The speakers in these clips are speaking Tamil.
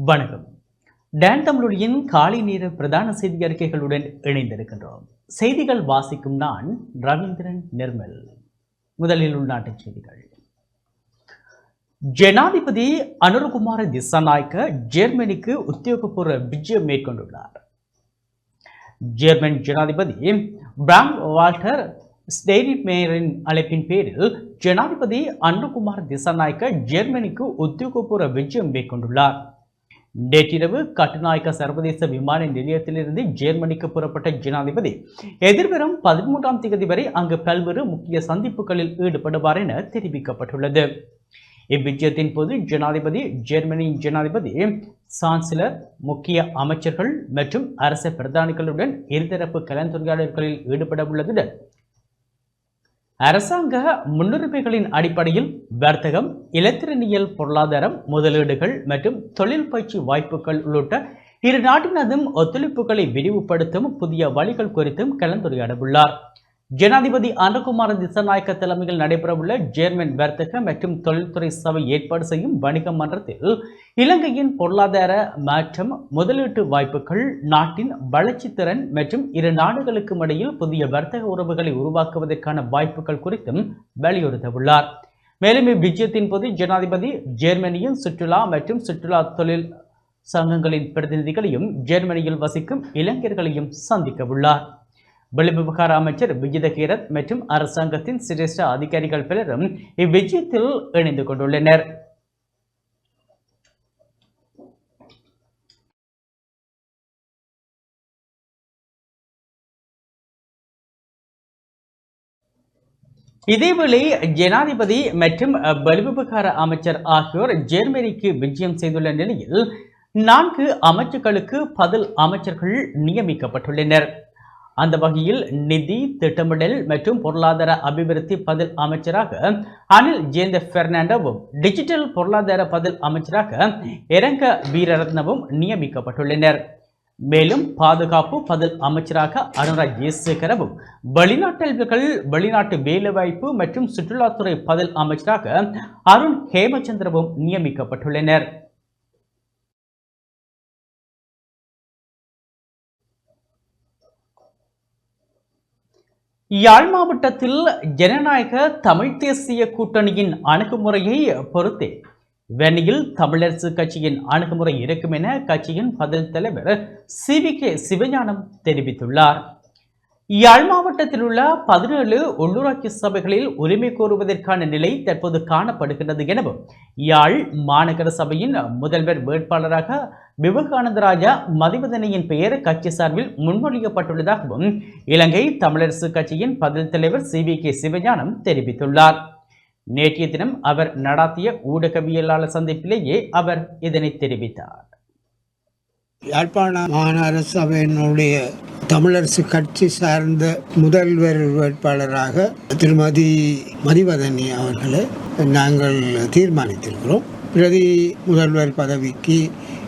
வணக்கம். டேன் தமிழொலியின் காலை நேர பிரதான செய்தி அறிக்கைகளுடன் இணைந்திருக்கின்றோம். செய்திகள் வாசிக்கும் நான் ரவீந்திரன் நிர்மல். முதலில் உள்நாட்டு செய்திகள். ஜனாதிபதி அனுரகுமார திசாநாயக்க ஜெர்மனிக்கு உத்தியோகபூர்வ விஜயம் மேற்கொண்டுள்ளார். ஜெர்மன் ஜனாதிபதி பிராங் வால்டர் ஸ்டெய்ரிமேயரின் அழைப்பின் பேரில் ஜனாதிபதி அனுகுமார் திசாநாயக்க ஜெர்மனிக்கு உத்தியோகபூர்வ விஜயம் மேற்கொண்டுள்ளார். நேற்றிரவு கட்டுநாயக்க சர்வதேச விமான நிலையத்திலிருந்து ஜெர்மனிக்கு புறப்பட்ட ஜனாதிபதி. எதிர்வரும் பதிமூன்றாம் தேதி வரை அங்கு பல்வேறு முக்கிய சந்திப்புகளில் ஈடுபடுவார் என தெரிவிக்கப்பட்டுள்ளது. இவ்விஜயத்தின் போது ஜனாதிபதி ஜெர்மனியின் ஜனாதிபதி சான்சலர் முக்கிய அமைச்சர்கள் மற்றும் அரச பிரதானிகளுடன் இருதரப்பு கலந்துரையாடல்களில் ஈடுபட உள்ளதுடன் அரசாங்க முன்னுரிமைகளின் அடிப்படையில் வர்த்தகம் இலத்திரனியல் பொருளாதாரம் முதலீடுகள் மற்றும் தொழில் பயிற்சி வாய்ப்புகள் உள்ளிட்ட இரு நாட்டினதும் ஒத்துழைப்புகளை விரிவுபடுத்தும் புதிய வழிகள் குறித்தும் கலந்துரையாட உள்ளார் ஜனாதிபதி அனுகுமார திசநாயக்க தலைமையில் நடைபெறவுள்ள ஜேர்மன் வர்த்தக மற்றும் தொழில்துறை சபை ஏற்பாடு செய்யும் வணிக மன்றத்தில் இலங்கையின் பொருளாதார மாற்றம் முதலீட்டு வாய்ப்புகள் நாட்டின் வளர்ச்சித்திறன் மற்றும் இரு நாடுகளுக்கும் இடையில் புதிய வர்த்தக உறவுகளை உருவாக்குவதற்கான வாய்ப்புகள் குறித்தும் வலியுறுத்தவுள்ளார். மேலும் இவ்விஜயத்தின் போது ஜனாதிபதி ஜெர்மனியின் சுற்றுலா மற்றும் சுற்றுலா தொழில் சங்கங்களின் பிரதிநிதிகளையும் ஜெர்மனியில் வசிக்கும் இளைஞர்களையும் சந்திக்க உள்ளார் வெளிவிவகார அமைச்சர் விஜித கீரத் மற்றும் அரசாங்கத்தின் சிரேஷ்ட அதிகாரிகள் பலரும் இவ்விஜயத்தில் இணைந்து கொண்டுள்ளனர். இதேவேளை ஜனாதிபதி மற்றும் வெளிவிவகார அமைச்சர் ஆகியோர் ஜெர்மனிக்கு விஜயம் செய்துள்ள நிலையில் நான்கு அமைச்சுக்களுக்கு பதில் அமைச்சர்கள் நியமிக்கப்பட்டுள்ளனர். அந்த வகையில் நிதி திட்டமிடல் மற்றும் பொருளாதார அபிவிருத்தி பதில் அமைச்சராக அனில் ஜெயந்த பெர்னாண்டோவும் டிஜிட்டல் பொருளாதார பதில் அமைச்சராக இரங்க வீரரத்னவும் நியமிக்கப்பட்டுள்ளனர். மேலும் பாதுகாப்பு பதில் அமைச்சராக அனுராக் ஜெயசேகரவும் வெளிநாட்டல்கள் வெளிநாட்டு வேலைவாய்ப்பு மற்றும் சுற்றுலாத்துறை பதில் அமைச்சராக அருண் ஹேமச்சந்திரவும் நியமிக்கப்பட்டுள்ளனர். யாழ் மாவட்டத்தில் ஜனநாயக தமிழ் தேசிய கூட்டணியின் அணுகுமுறையை பொறுத்தே வெண்ணியில் தமிழரசு கட்சியின் அணுகுமுறை இருக்கும் என கட்சியின் பதில் தலைவர் சி வி கே சிவஞானம் தெரிவித்துள்ளார். யாழ் மாவட்டத்தில் உள்ள பதினேழு உள்ளூராட்சி சபைகளில் உரிமை கோருவதற்கான நிலை தற்போது காணப்படுகின்றது எனவும் யாழ் மாநகர சபையின் முதல்வர் வேட்பாளராக விவேகானந்தராஜா மதிவதனையின் பெயர் கட்சி சார்பில் முன்மொழியப்பட்டுள்ளதாகவும் இலங்கை தமிழரசு கட்சியின் பதில் தலைவர் சி வி கே சிவஞானம் தெரிவித்துள்ளார். நேற்றைய தினம் அவர் நடாத்திய ஊடகவியலாளர் சந்திப்பிலேயே அவர் இதனை தெரிவித்தார். யாழ்ப்பாண மாநகர சபையினுடைய தமிழரசு கட்சி சார்ந்த முதல்வர் வேட்பாளராக திருமதி மதிவதனி அவர்களை நாங்கள் தீர்மானித்திருக்கிறோம். பிரதி முதல்வர் பதவிக்கு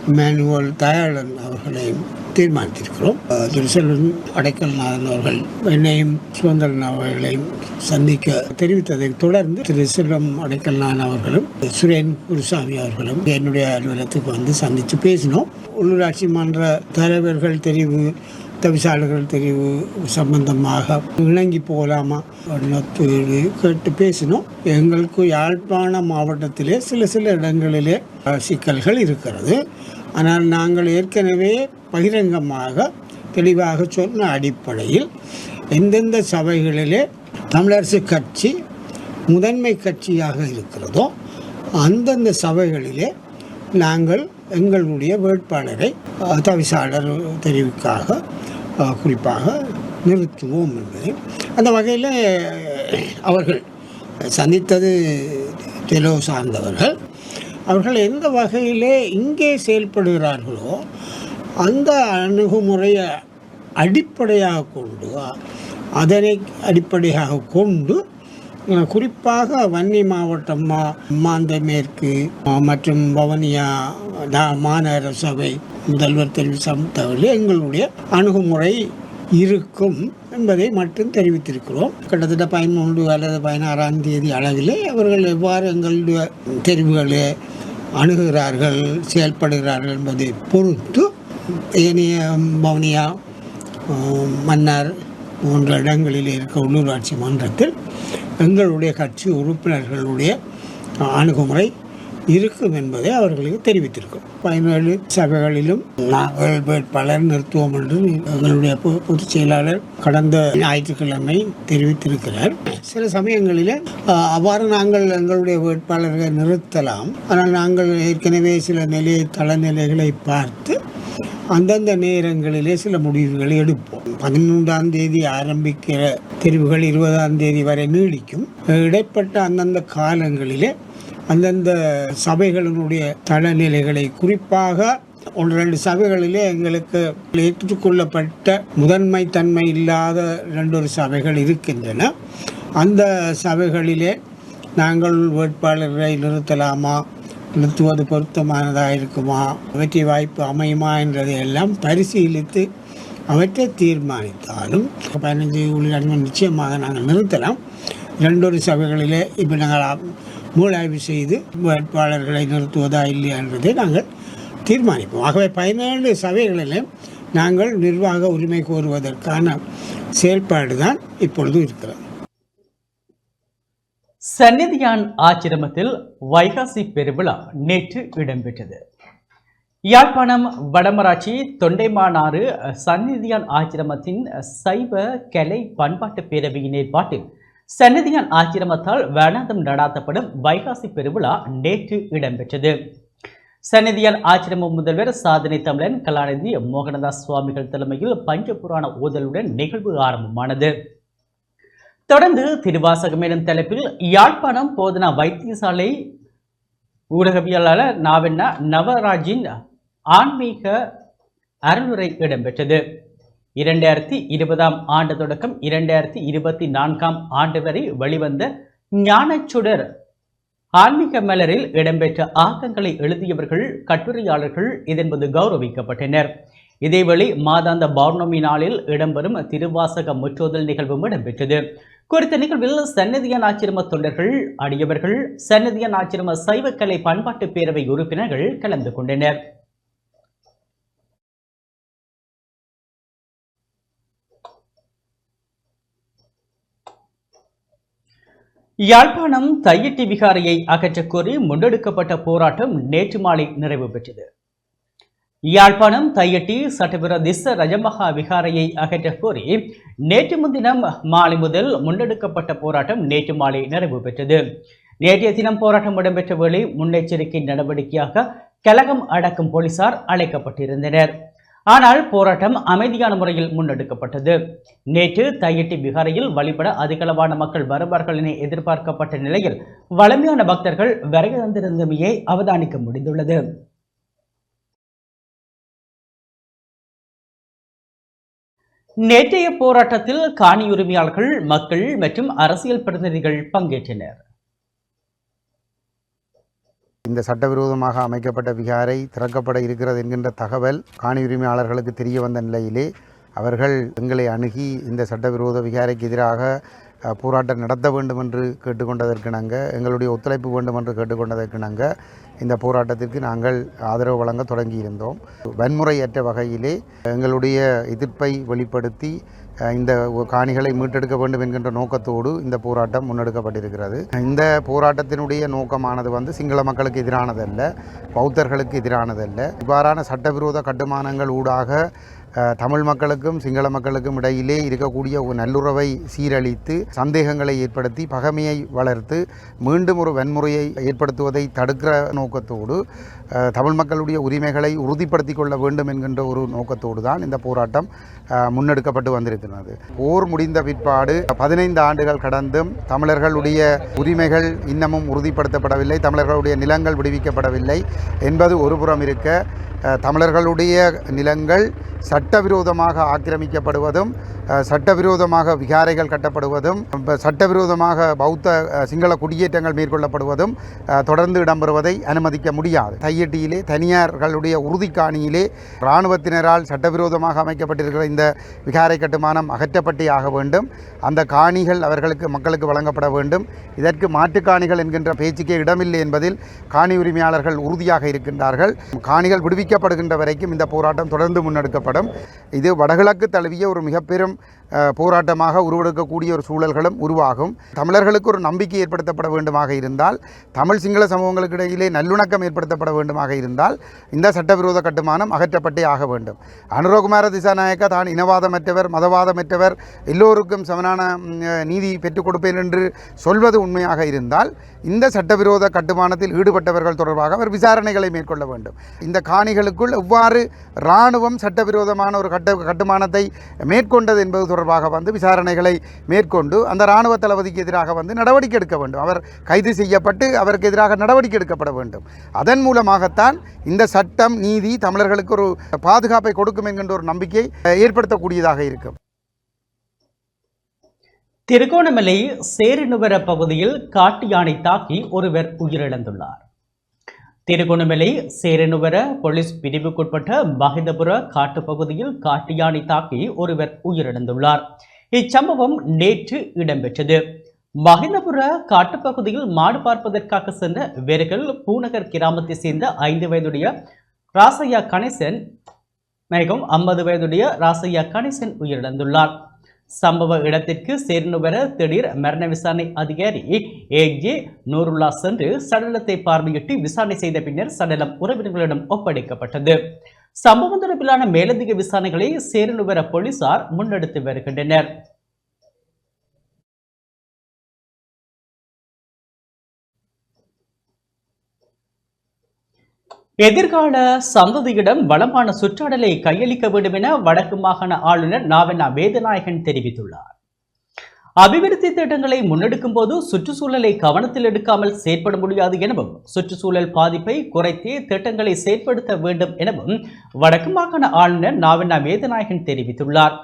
மேனுவல் தயாளன் அவர்களையும் தீர்மானித்திருக்கிறோம். அஹ் அடைக்கல் நாதன் அவர்கள் என்னையும் சுதந்திரன் அவர்களையும் சந்திக்க தெரிவித்ததை தொடர்ந்து திரு செல்வம் அடைக்கல்நாதன் அவர்களும் சுரேன் குருசாமி அவர்களும் என்னுடைய அலுவலகத்துக்கு வந்து சந்தித்து பேசினோம். உள்ளூராட்சி மன்ற தலைவர்கள் தெரிவு தவிசாளர்கள் தெரிவு சம்பந்தமாக இணங்கி போகலாமா கேட்டு பேசினோம். எங்களுக்கு யாழ்ப்பாண மாவட்டத்திலே சில சில இடங்களிலே சிக்கல்கள் இருக்கிறது. ஆனால் நாங்கள் ஏற்கனவே பகிரங்கமாக தெளிவாக சொன்ன அடிப்படையில் எந்தெந்த சபைகளிலே தமிழரசு கட்சி முதன்மை கட்சியாக இருக்கிறதோ அந்தந்த சபைகளிலே நாங்கள் எங்களுடைய வேட்பாளரை தவிசாளர் தெரிவுக்காக குறிப்பாக நிறுத்துவோம் என்பதை. அந்த வகையில் அவர்கள் சந்தித்தது தெலோ சார்ந்தவர்கள். அவர்கள் எந்த வகையிலே இங்கே செயல்படுகிறார்களோ அந்த அணுகுமுறையை அடிப்படையாக கொண்டு அதனை அடிப்படையாக கொண்டு குறிப்பாக வன்னி மாவட்டம் மா மாந்த மேற்கு மற்றும் வவனியா தா மாநகர சபை முதல்வர் தெரிவு சமத்தவர்கள் எங்களுடைய அணுகுமுறை இருக்கும் என்பதை மட்டும் தெரிவித்திருக்கிறோம். கிட்டத்தட்ட பதிமூன்று அல்லது பதினாறாம் தேதி அளவிலே அவர்கள் எவ்வாறு எங்களுடைய தெரிவுகளை அணுகுகிறார்கள் செயல்படுகிறார்கள் என்பதை பொறுத்து ஏனைய வவுனியா மன்னர் மன்னார் போன்ற இடங்களில் இருக்க உள்ளூராட்சி மன்றத்தில் எங்களுடைய கட்சி உறுப்பினர்களுடைய அணுகுமுறை இருக்கும் என்பதை அவர்களுக்கு தெரிவித்திருக்கும் பதினேழு சபைகளிலும் நாங்கள் வேட்பாளர் நிறுத்துவோம் என்று எங்களுடைய பொதுச் செயலாளர் கடந்த ஞாயிற்றுக்கிழமை தெரிவித்திருக்கிறார். சில சமயங்களில் அவ்வாறு நாங்கள் எங்களுடைய வேட்பாளர்களை நிறுத்தலாம். ஆனால் நாங்கள் ஏற்கனவே சில நிலை தளநிலைகளை பார்த்து அந்தந்த நேரங்களிலே சில முடிவுகளை எடுப்போம். பதிமூன்றாம் தேதி ஆரம்பிக்கிற தெரிவுகள் இருபதாம் தேதி வரை நீடிக்கும். இடைப்பட்ட அந்தந்த காலங்களிலே அந்தந்த சபைகளினுடைய தளநிலைகளை குறிப்பாக ஒன்று ரெண்டு சபைகளிலே எங்களுக்கு ஏற்றுக்கொள்ளப்பட்ட முதன்மை தன்மை இல்லாத ரெண்டொரு சபைகள் இருக்கின்றன. அந்த சபைகளிலே நாங்கள் வேட்பாளரை நிறுத்தலாமா? நிறுத்துவது பொருத்தமானதாக இருக்குமா? வெற்றி வாய்ப்பு அமையுமா என்றதை எல்லாம் பரிசீலித்து அவற்றை தீர்மானித்தாலும் பதினஞ்சு ஊழியர்கள் நிச்சயமாக நாங்கள் நிறுத்தலாம். ரெண்டொரு சபைகளிலே இப்போ நாங்கள் மூளாய்வு செய்து வேட்பாளர்களை நிறுத்துவதா இல்லையா என்பதை நாங்கள் தீர்மானிப்போம். ஆகவே பதினேழு சபைகளிலும் நாங்கள் நிர்வாக உரிமை கோருவதற்கான செயல்பாடு தான் இப்பொழுது இருக்கிறது. சந்நிதியான் ஆச்சிரமத்தில் வைகாசி பெருவிழா நேற்று இடம்பெற்றது. யாழ்ப்பாணம் வடமராட்சி தொண்டைமானாறு சந்நிதியான் ஆச்சிரமத்தின் சைவ கலை பண்பாட்டு பேரவையின் ஏற்பாட்டில் சன்னதியான் ஆச்சிரமத்தால் வேணாந்தம் நடாத்தப்படும் வைகாசி பெருவிழா நேற்று இடம்பெற்றது. சன்னதியான் ஆச்சிரம முதல்வர் சாதனை தமிழன் கலாநிதி மோகனதாஸ் சுவாமிகள் தலைமையில் பஞ்சபுராண ஓதலுடன் நிகழ்வு ஆரம்பமானது. தொடர்ந்து திருவாசகம் எனும் தலைப்பில் யாழ்ப்பாணம் போதனா வைத்தியசாலை ஊடகவியலாளர் நாவென்னா நவராஜின் ஆன்மீக அருளுரை இடம்பெற்றது. இரண்டாயிரத்தி இருபதாம் ஆண்டு தொடக்கம் இரண்டாயிரத்தி இருபத்தி நான்காம் ஆண்டு வரை வெளிவந்த ஞானச்சுடர். ஆன்மீக மலரில் இடம்பெற்ற ஆக்கங்களை எழுதியவர்கள் கட்டுரையாளர்கள் இதன்போது கௌரவிக்கப்பட்டனர். இதேவேளை மாதாந்த பௌர்ணமி நாளில் இடம்பெறும் திருவாசக முற்றோதல் நிகழ்வும் இடம்பெற்றது. குறித்த நிகழ்வில் சன்னதியன் ஆச்சிரம தொண்டர்கள் அடியவர்கள் சன்னதியன் ஆச்சிரம சைவக்கலை பண்பாட்டு பேரவை உறுப்பினர்கள் கலந்து கொண்டனர். யாழ்ப்பாணம் தையிட்டி விகாரையை அகற்றக் கோரி முன்னெடுக்கப்பட்ட போராட்டம் நேற்று மாலை நிறைவு பெற்றது. யாழ்ப்பாணம் தையட்டி சட்டவிரோதிச ரஜமகா விகாரையை அகற்றக் கோரி நேற்று முன்தினம் மாலை முதல் முன்னெடுக்கப்பட்ட போராட்டம் நேற்று மாலை நிறைவு பெற்றது. நேற்றைய தினம் போராட்டம் இடம்பெற்ற வேளை முன்னெச்சரிக்கை நடவடிக்கையாக கலகம் அடக்கும் போலீசார் அழைக்கப்பட்டிருந்தனர். ஆனால் போராட்டம் அமைதியான முறையில் முன்னெடுக்கப்பட்டது. நேற்று தையட்டி விகாரையில் வழிபட அதிகளவான மக்கள் வருவார்கள் என எதிர்பார்க்கப்பட்ட நிலையில் வலிமையான பக்தர்கள் வருகை தந்திருந்தமையை அவதானிக்க முடிந்துள்ளது. நேற்றைய போராட்டத்தில் காணி உரிமையாளர்கள் மக்கள் மற்றும் அரசியல் பிரதிநிதிகள் பங்கேற்றனர். இந்த சட்டவிரோதமாக அமைக்கப்பட்ட விகாரை திறக்கப்பட இருக்கிறது என்கின்ற தகவல் காணி உரிமையாளர்களுக்கு தெரிய வந்த நிலையிலே அவர்கள் எங்களை அணுகி இந்த சட்டவிரோத விகாரைக்கு எதிராக போராட்டம் நடத்த வேண்டும் என்று கேட்டுக்கொண்டதற்கிணங்க எங்களுடைய ஒத்துழைப்பு வேண்டும் என்று கேட்டுக்கொண்டதற்கிணங்க இந்த போராட்டத்திற்கு நாங்கள் ஆதரவு வழங்க தொடங்கியிருந்தோம். வன்முறையற்ற வகையிலே எங்களுடைய எதிர்ப்பை வெளிப்படுத்தி இந்த காணிகளை மீட்டெடுக்க வேண்டும் என்கின்ற நோக்கத்தோடு இந்த போராட்டம் முன்னெடுக்கப்பட்டிருக்கிறது. இந்த போராட்டத்தினுடைய நோக்கமானது வந்து சிங்கள மக்களுக்கு எதிரானதல்ல பௌத்தர்களுக்கு எதிரானதல்ல. இவ்வாறான சட்டவிரோத கட்டுமானங்கள் ஊடாக தமிழ் மக்களுக்கும் சிங்கள மக்களுக்கும் இடையிலே இருக்கக்கூடிய ஒரு நல்லுறவை சீரழித்து சந்தேகங்களை ஏற்படுத்தி பகைமையை வளர்த்து மீண்டும் ஒரு வன்முறையை ஏற்படுத்துவதை தடுக்கிற நோக்கத்தோடு தமிழ் மக்களுடைய உரிமைகளை உறுதிப்படுத்திக் கொள்ள வேண்டும் என்கின்ற ஒரு நோக்கத்தோடு தான் இந்த போராட்டம் முன்னெடுக்கப்பட்டு வந்திருக்கிறது. போர் முடிந்த பிற்பாடு பதினைந்து ஆண்டுகள் கடந்தும் தமிழர்களுடைய உரிமைகள் இன்னமும் உறுதிப்படுத்தப்படவில்லை தமிழர்களுடைய நிலங்கள் விடுவிக்கப்படவில்லை என்பது ஒருபுறம் இருக்க தமிழர்களுடைய நிலங்கள் சட்டவிரோதமாக ஆக்கிரமிக்கப்படுவதும் சட்டவிரோதமாக விகாரைகள் கட்டப்படுவதும் சட்டவிரோதமாக பௌத்த சிங்கள குடியேற்றங்கள் மேற்கொள்ளப்படுவதும் தொடர்ந்து இடம்பெறுவதை அனுமதிக்க முடியாது. தையட்டியிலே தனியார்களுடைய உறுதிக்காணியிலே இராணுவத்தினரால் சட்டவிரோதமாக அமைக்கப்பட்டிருக்கிற இந்த விகாரை கட்டுமானம் அகற்றப்பட்டே ஆக வேண்டும். அந்த காணிகள் அவர்களுக்கு மக்களுக்கு வழங்கப்பட வேண்டும். இதற்கு மாட்டுக்காணிகள் என்கின்ற பேச்சுக்கே இடமில்லை என்பதில் காணி உரிமையாளர்கள் உறுதியாக இருக்கின்றார்கள். காணிகள் விடுவிக்கப்படுகின்ற வரைக்கும் இந்த போராட்டம் தொடர்ந்து முன்னெடுக்கப்படும். இது வடகிழக்கு தழுவிய ஒரு மிக பெரும் போராட்டமாக உருவெடுக்கக்கூடிய ஒரு சூழல்களும் உருவாகும். தமிழர்களுக்கு ஒரு நம்பிக்கை ஏற்படுத்தப்பட வேண்டுமாக இருந்தால் தமிழ் சிங்கள சமூகங்களுக்கு இடையிலே நல்லுணக்கம் ஏற்படுத்தப்பட வேண்டுமாக இருந்தால் இந்த சட்டவிரோத கட்டுமானம் அகற்றப்பட்டே ஆக வேண்டும். அனுரகுமார திசாநாயக்கா தான் இனவாதமற்றவர் மதவாதமற்றவர் எல்லோருக்கும் சமனான நீதி பெற்றுக் கொடுப்பேன் என்று சொல்வது உண்மையாக இருந்தால் இந்த சட்டவிரோத கட்டுமானத்தில் ஈடுபட்டவர்கள் தொடர்பாக அவர் விசாரணைகளை மேற்கொள்ள வேண்டும். இந்த காணிகளுக்குள் எவ்வாறு இராணுவம் சட்டவிரோதமான ஒரு கட்ட கட்டுமானத்தை மேற்கொண்டது என்பது தொடர்பாக வந்து விசாரணைகளை மேற்கொண்டு அந்த இராணுவ தளபதிக்கு எதிராக வந்து நடவடிக்கை எடுக்க வேண்டும். அவர் கைது செய்யப்பட்டு அவருக்கு எதிராக நடவடிக்கை எடுக்கப்பட வேண்டும். அதன் மூலமாகத்தான் இந்த சட்டம் நீதி தமிழர்களுக்கு ஒரு பாதுகாப்பை கொடுக்கும் என்கின்ற ஒரு நம்பிக்கை ஏற்படுத்தக்கூடியதாக இருக்கும். திருகோணமலை சேருநுவர பகுதியில் காட்டு யானை தாக்கி ஒருவர் உயிரிழந்துள்ளார். திருகோணமலை சேரனுவர போலீஸ் பிரிவுக்குட்பட்ட மகிந்தபுர காட்டு பகுதியில் காட்டு யானை தாக்கி ஒருவர் உயிரிழந்துள்ளார். இச்சம்பவம் நேற்று இடம்பெற்றது. மகிந்தபுர காட்டுப்பகுதியில் மாடு பார்ப்பதற்காக சென்ற வீரர்கள் பூநகர் கிராமத்தை சேர்ந்த ஐந்து வயதுடைய ராசையா கணேசன் மேகம் ஐம்பது வயதுடைய ராசையா கணேசன் உயிரிழந்துள்ளார். சம்பவ இடத்திற்கு சேர்ந்து வர திடீர் மரண விசாரணை அதிகாரி ஏ நூருல்லா சென்று சடலத்தை பார்வையிட்டு விசாரணை செய்த பின்னர் சடலம் உறவினர்களிடம் ஒப்படைக்கப்பட்டது. சம்பவம் தொடர்பிலான மேலதிக விசாரணைகளை சேரனுவர போலீசார் முன்னெடுத்து வருகின்றனர். எதிர்கால சந்ததியிடம் வளமான சுற்றாடலை கையளிக்க வேண்டும் என வடக்கு மாகாண ஆளுநர் நாவண்ணா வேதநாயகன் தெரிவித்துள்ளார். அபிவிருத்தி திட்டங்களை முன்னெடுக்கும் போது சுற்றுச்சூழலை கவனத்தில் எடுக்காமல் செயற்பட முடியாது எனவும் சுற்றுச்சூழல் பாதிப்பை குறைத்தே திட்டங்களை செயற்படுத்த வேண்டும் எனவும் வடக்கு மாகாண ஆளுநர் நாவண்ணா வேதநாயகன் தெரிவித்துள்ளார்.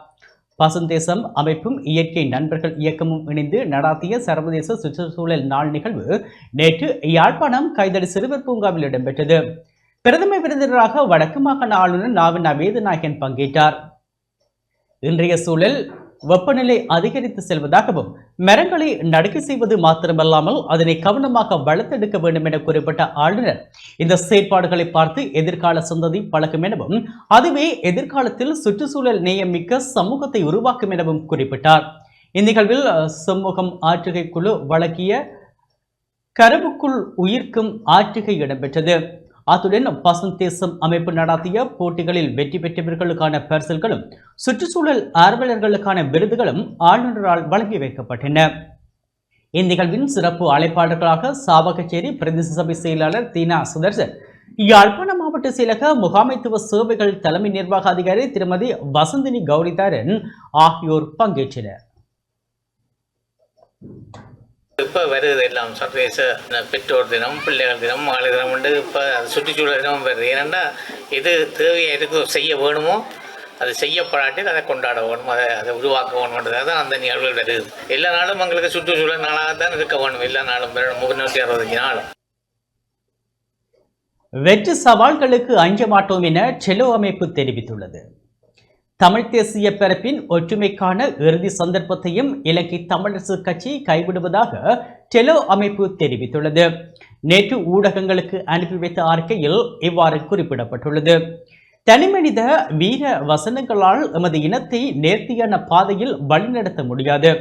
பசுந்தேசம் அமைப்பும் இயற்கை நண்பர்கள் இயக்கமும் இணைந்து நடாத்திய சர்வதேச சுற்றுச்சூழல் நாள் நிகழ்வு நேற்று யாழ்ப்பாணம் கைதடி சிறுவர் பூங்காவில் இடம்பெற்றது. பிரதம விருந்தினராக வடக்கு மாகாண ஆளுநர் நாவின் வேதநாயகன் பங்கேற்றார். இன்றைய சூழல் வெப்பநிலை அதிகரித்து செல்வதாகவும் மரங்களை நடுக்கை செய்வது மாத்திரமல்லாமல் அதனை கவனமாக வளர்த்தெடுக்க வேண்டும் என குறிப்பிட்ட ஆளுநர் இந்த செயற்பாடுகளை பார்த்து எதிர்கால சந்ததி பழகும் எனவும் அதுவே எதிர்காலத்தில் சுற்றுச்சூழல் நேயமிக்க சமூகத்தை உருவாக்கும் எனவும் குறிப்பிட்டார். இந்நிகழ்வில் சமூகம் ஆற்றுகை குழு வழங்கிய கருவுக்குள் உயிர்க்கும் ஆற்றுகை இடம்பெற்றது. அத்துடன் பசுந்தேசம் அமைப்பு நடாத்திய போட்டிகளில் வெற்றி பெற்றவர்களுக்கான பரிசல்களும் சுற்றுச்சூழல் ஆர்வலர்களுக்கான விருதுகளும் ஆளுநரால் வழங்கி வைக்கப்பட்டன. இந்நிகழ்வின் சிறப்பு அழைப்பாளர்களாக சாவகச்சேரி பிரதேச சபை செயலாளர் தீனா சுதர்சன் யாழ்ப்பாண மாவட்ட செயலக முகாமைத்துவ சேவைகள் தலைமை நிர்வாக அதிகாரி திருமதி வசந்தினி கௌரிதாரன் ஆகியோர் பங்கேற்றனர். இப்போ வருது எல்லாம். சர்வதேச பெற்றோர் தினம் பிள்ளைகள் தினம் மகளிர் தினம் உண்டு. இப்போ அது சுற்றுச்சூழல் தினம் வருது. ஏனெண்டா எது தேவையாக இருக்கும் செய்ய வேணுமோ அது செய்யப்படாட்டி அதை கொண்டாட வேணும் அதை அதை உருவாக்க வேணுன்றதாக தான் அந்த நிகழ்வுகள் வருது. எல்லா நாளும் எங்களுக்கு சுற்றுச்சூழல் நாளாக தான் இருக்க வேணும் எல்லா நாளும் முன்னூற்றி அறுபத்தஞ்சு நாள் வெற்று சவால்களுக்கு அஞ்ச மாட்டோம் என செலோ அமைப்பு தெரிவித்துள்ளது. தமிழ் தேசிய பரப்பின் ஒற்றுமைக்கான இறுதி சந்தர்ப்பத்தையும் இலங்கை தமிழரசு கட்சி கைவிடுவதாக டெலோ அமைப்பு தெரிவித்துள்ளது. நேற்று ஊடகங்களுக்கு அனுப்பி வைத்த அறிக்கையில் இவ்வாறு குறிப்பிடப்பட்டுள்ளது. தனிமனித வீர வசனங்களால் எமது இனத்தை நேர்த்தியான பாதையில் வழிநடத்த முடியாது.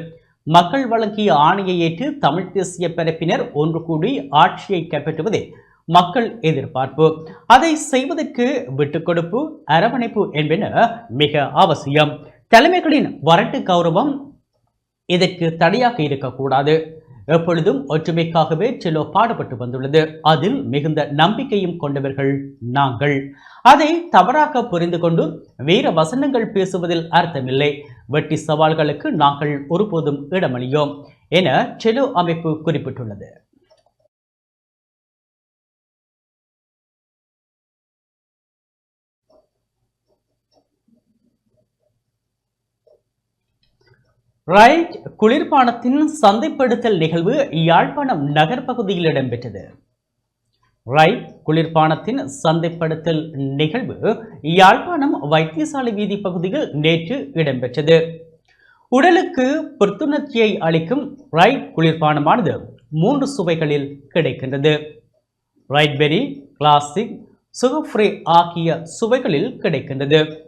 மக்கள் வழங்கிய ஆணையை ஏற்று தமிழ் தேசிய பரப்பினர் ஒன்று கூடி ஆட்சியை கைப்பற்றுவதே மக்கள் எதிர்பார்ப்பு. அதை செய்வதற்கு விட்டுக் கொடுப்பு அரவணைப்பு என்பன மிக அவசியம். தலைமைகளின் வரட்டு கௌரவம் இதற்கு தடையாக இருக்கக்கூடாது. எப்பொழுதும் ஒற்றுமைக்காகவே செல்லோ பாடுபட்டு வந்துள்ளது. அதில் மிகுந்த நம்பிக்கையும் கொண்டவர்கள் நாங்கள். அதை தவறாக புரிந்து கொண்டு வீர வசனங்கள் பேசுவதில் அர்த்தமில்லை. வெட்டி சவால்களுக்கு நாங்கள் ஒருபோதும் இடமளியோம் என செலோ அமைப்பு குறிப்பிட்டுள்ளது. ரைட் குளிர்பானத்தின் சந்தைப்படுத்தல் நிகழ்வு யாழ்ப்பாணம் நகர் பகுதியில் இடம்பெற்றது. ரைட் குளிர்பானத்தின் சந்தைப்படுத்தல் நிகழ்வு யாழ்ப்பாணம் வைத்தியசாலை வீதி பகுதியில் நேற்று இடம்பெற்றது. உடலுக்கு புத்துணர்ச்சியை அளிக்கும் ரைட் குளிர்பானமானது மூன்று சுவைகளில் கிடைக்கின்றது. ரைட்பெரி கிளாசிக் சுகஃப்ரே ஆகிய சுவைகளில் கிடைக்கின்றது.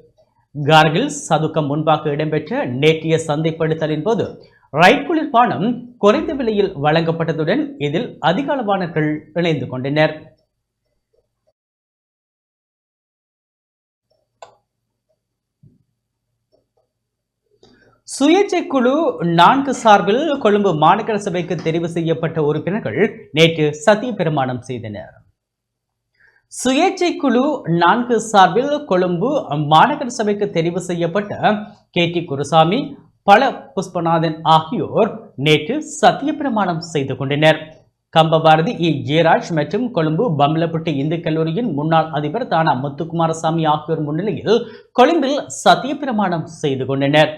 கார்கில் சதுக்கம் முன்பாக இடம்பெற்ற நேற்றைய சந்தைப்படுத்தலின் போது ரைட் குளிர்பானம் குறைந்த விலையில் வழங்கப்பட்டதுடன் இதில் அதிக அளவானவர்கள் இணைந்து கொண்டனர். சுயேட்சை குழு நான்கு சார்பில் கொழும்பு மாநகர சபைக்கு தெரிவு செய்யப்பட்ட உறுப்பினர்கள் நேற்று சத்திய பிரமாணம் செய்தனர். சுயேட்சை குழு நான்கு சார்பில் கொழும்பு மாநகர சபைக்கு தெரிவு செய்யப்பட்ட கே டி குருசாமி பல புஷ்பநாதன் ஆகியோர் நேற்று சத்திய பிரமாணம் செய்து கொண்டனர். கம்பபாரதி இ. ஜெயராஜ் மற்றும் கொழும்பு பம்பலப்பட்டி இந்து கல்லூரியின் முன்னாள் அதிபர் தானா முத்துக்குமாரசாமி ஆகியோர் முன்னிலையில் கொழும்பில் சத்திய பிரமாணம் செய்து கொண்டனர்.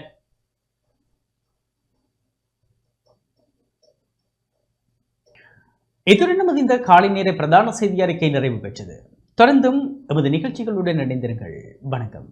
இத்துடன் நமது இந்த காலை நேர பிரதான செய்தி அறிக்கை நிறைவு பெற்றது. தொடர்ந்தும் எமது நிகழ்ச்சிகளுடன் இணைந்திருங்கள். வணக்கம்.